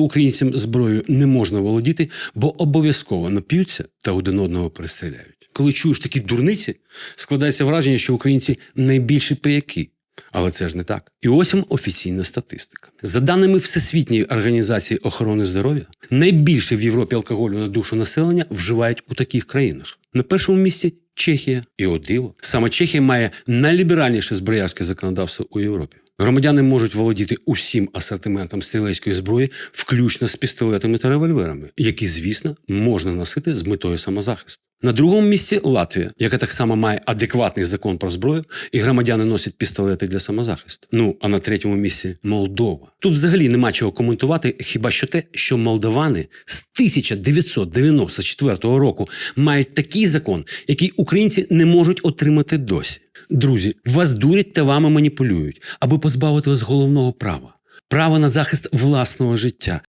Українцям зброєю не можна володіти, бо обов'язково нап'ються та один одного перестріляють. Коли чуєш такі дурниці, складається враження, що українці найбільші пияки. Але це ж не так. І ось вам офіційна статистика. За даними Всесвітньої організації охорони здоров'я, найбільше в Європі алкоголю на душу населення вживають у таких країнах. На першому місці Чехія. І от диво. Саме Чехія має найліберальніше зброярське законодавство у Європі. Громадяни можуть володіти усім асортиментом стрілецької зброї, включно з пістолетами та револьверами, які, звісно, можна носити з метою самозахисту. На другому місці Латвія, яка так само має адекватний закон про зброю, і громадяни носять пістолети для самозахисту. Ну а на третьому місці Молдова. Тут взагалі нема чого коментувати, хіба що те, що молдавани з 1994 року мають такий закон, який українці не можуть отримати досі. Друзі, вас дурять та вами маніпулюють, аби позбавити вас головного права право на захист власного життя.